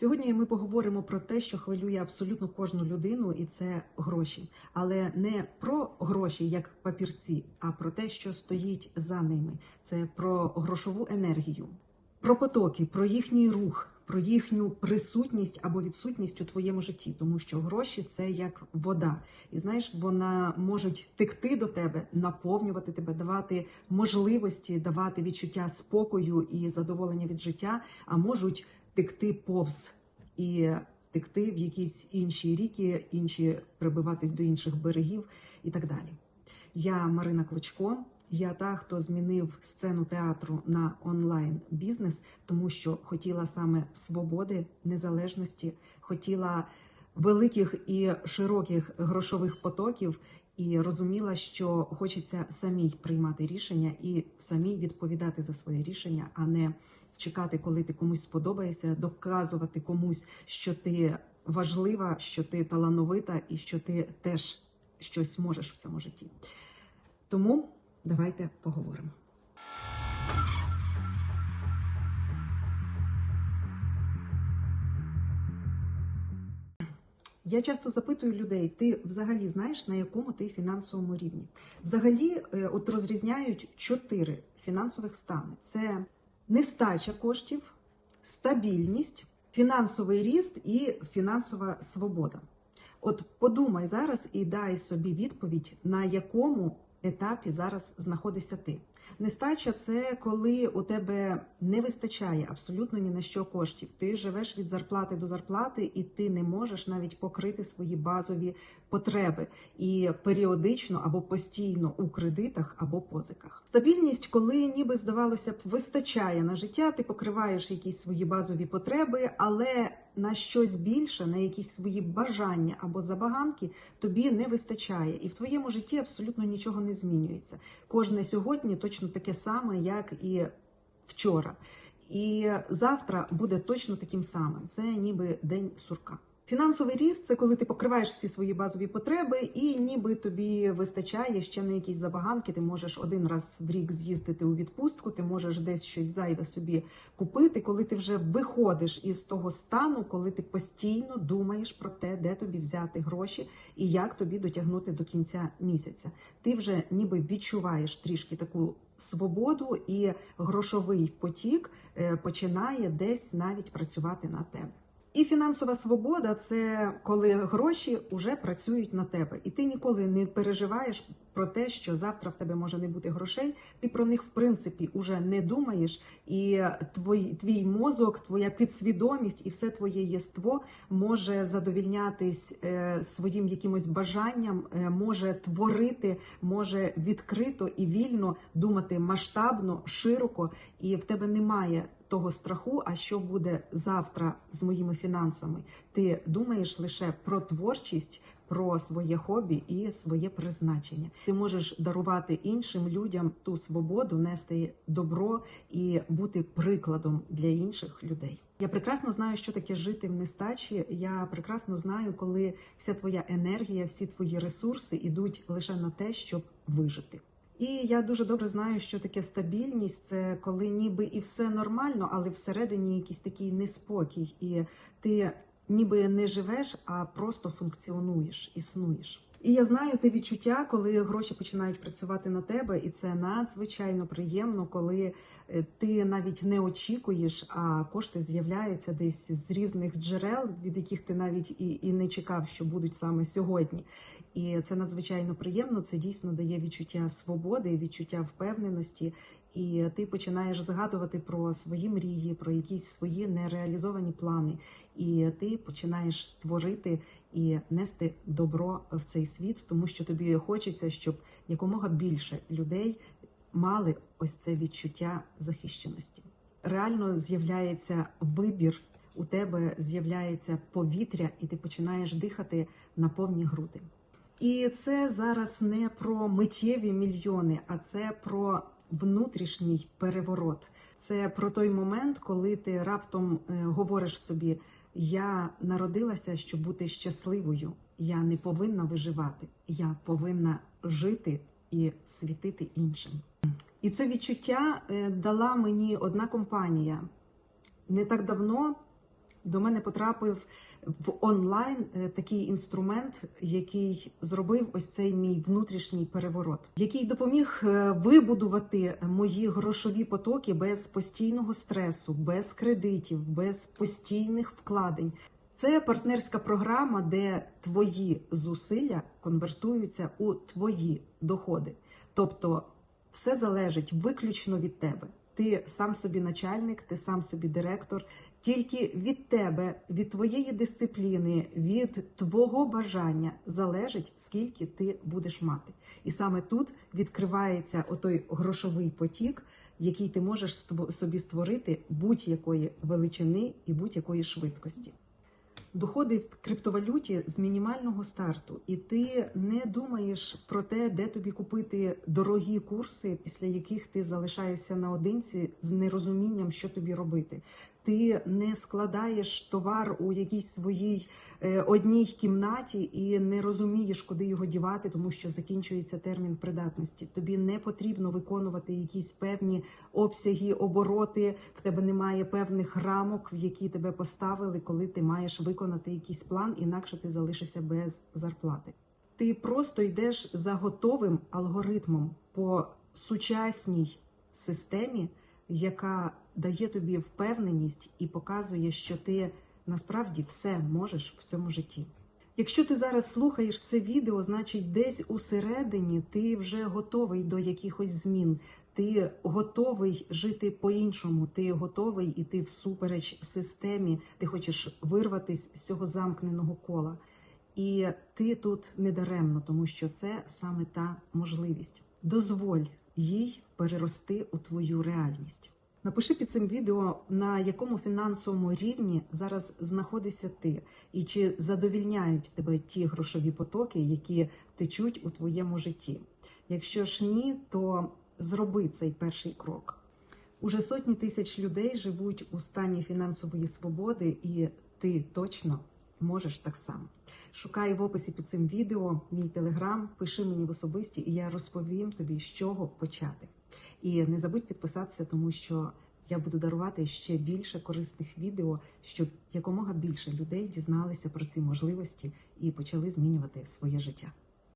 Сьогодні ми поговоримо про те, що хвилює абсолютно кожну людину, і це гроші. Але не про гроші як папірці, а про те, що стоїть за ними. Це про грошову енергію, про потоки, про їхній рух, про їхню присутність або відсутність у твоєму житті, тому що гроші це як вода, і знаєш, вона може текти до тебе, наповнювати тебе, давати можливості, давати відчуття спокою і задоволення від життя, а можуть текти повз і текти в якісь інші ріки, інші прибиватись до інших берегів і так далі. Я Марина Клочко. Я та, хто змінив сцену театру на онлайн бізнес, тому що хотіла саме свободи, незалежності, хотіла великих і широких грошових потоків, і розуміла, що хочеться самій приймати рішення і самій відповідати за своє рішення, а не чекати, коли ти комусь сподобаєшся, доказувати комусь, що ти важлива, що ти талановита і що ти теж щось можеш в цьому житті. Тому давайте поговоримо. Я часто запитую людей: ти взагалі знаєш на якому ти фінансовому рівні? Взагалі, е, от розрізняють чотири фінансових стани: це нестача коштів, стабільність, фінансовий ріст і фінансова свобода. От подумай зараз і дай собі відповідь, на якому етапі зараз знаходишся ти. Нестача це коли у тебе не вистачає абсолютно ні на що коштів. Ти живеш від зарплати до зарплати, і ти не можеш навіть покрити свої базові потреби і періодично або постійно у кредитах або позиках. Стабільність, коли ніби здавалося б, вистачає на життя, ти покриваєш якісь свої базові потреби, але на щось більше, на якісь свої бажання або забаганки тобі не вистачає, і в твоєму житті абсолютно нічого не змінюється. Кожне сьогодні точно таке саме, як і вчора. І завтра буде точно таким самим. Це ніби день сурка. Фінансовий ріст це коли ти покриваєш всі свої базові потреби, і ніби тобі вистачає ще на якісь забаганки. Ти можеш один раз в рік з'їздити у відпустку, ти можеш десь щось зайве собі купити, коли ти вже виходиш із того стану, коли ти постійно думаєш про те, де тобі взяти гроші і як тобі дотягнути до кінця місяця. Ти вже ніби відчуваєш трішки таку. Свободу і грошовий потік е, починає десь навіть працювати на тебе. І фінансова свобода це коли гроші вже працюють на тебе, і ти ніколи не переживаєш про те, що завтра в тебе може не бути грошей. Ти про них в принципі уже не думаєш, і твій, твій мозок, твоя підсвідомість і все твоє єство може задовільнятись е, своїм якимось бажанням, е, може творити, може відкрито і вільно думати масштабно, широко, і в тебе немає того страху, а що буде завтра з моїми фінансами. Ти думаєш лише про творчість, про своє хобі і своє призначення. Ти можеш дарувати іншим людям ту свободу, нести добро і бути прикладом для інших людей. Я прекрасно знаю, що таке жити в нестачі. Я прекрасно знаю, коли вся твоя енергія, всі твої ресурси йдуть лише на те, щоб вижити. І я дуже добре знаю, що таке стабільність це коли ніби і все нормально, але всередині якийсь такий неспокій, і ти ніби не живеш, а просто функціонуєш, існуєш. І я знаю те відчуття, коли гроші починають працювати на тебе, і це надзвичайно приємно, коли е, ти навіть не очікуєш, а кошти з'являються десь з різних джерел, від яких ти навіть і, і не чекав, що будуть саме сьогодні. І це надзвичайно приємно. Це дійсно дає відчуття свободи, відчуття впевненості. І ти починаєш згадувати про свої мрії, про якісь свої нереалізовані плани. І ти починаєш творити і нести добро в цей світ, тому що тобі хочеться, щоб якомога більше людей мали ось це відчуття захищеності. Реально з'являється вибір. У тебе з'являється повітря, і ти починаєш дихати на повні груди. І це зараз не про миттєві мільйони, а це про внутрішній переворот. Це про той момент, коли ти раптом е, говориш собі: я народилася, щоб бути щасливою. Я не повинна виживати, я повинна жити і світити іншим. І це відчуття е, дала мені одна компанія не так давно. До мене потрапив в онлайн е, такий інструмент, який зробив ось цей мій внутрішній переворот, який допоміг е, вибудувати мої грошові потоки без постійного стресу, без кредитів, без постійних вкладень. Це партнерська програма, де твої зусилля конвертуються у твої доходи. Тобто все залежить виключно від тебе. Ти сам собі начальник, ти сам собі директор. Тільки від тебе, від твоєї дисципліни, від твого бажання залежить, скільки ти будеш мати. І саме тут відкривається отой грошовий потік, який ти можеш собі створити будь-якої величини і будь-якої швидкості. Доходи в криптовалюті з мінімального старту, і ти не думаєш про те, де тобі купити дорогі курси, після яких ти залишаєшся наодинці з нерозумінням, що тобі робити. Ти не складаєш товар у якійсь своїй е, одній кімнаті і не розумієш, куди його дівати, тому що закінчується термін придатності. Тобі не потрібно виконувати якісь певні обсяги, обороти. В тебе немає певних рамок, в які тебе поставили, коли ти маєш виконати якийсь план, інакше ти залишишся без зарплати. Ти просто йдеш за готовим алгоритмом по сучасній системі, яка дає тобі впевненість і показує, що ти насправді все можеш в цьому житті. Якщо ти зараз слухаєш це відео, значить десь усередині ти вже готовий до якихось змін. Ти готовий жити по-іншому, ти готовий іти всупереч системі, ти хочеш вирватися з цього замкненого кола. І ти тут не даремно, тому що це саме та можливість. Дозволь їй перерости у твою реальність. Напиши під цим відео, на якому фінансовому рівні зараз знаходишся ти, і чи задовільняють тебе ті грошові потоки, які течуть у твоєму житті. Якщо ж ні, то зроби цей перший крок. Уже сотні тисяч людей живуть у стані фінансової свободи, і ти точно можеш так само. Шукай в описі під цим відео мій телеграм, пиши мені в особисті, і я розповім тобі, з чого почати. І не забудь підписатися, тому що я буду дарувати ще більше корисних відео, щоб якомога більше людей дізналися про ці можливості і почали змінювати своє життя.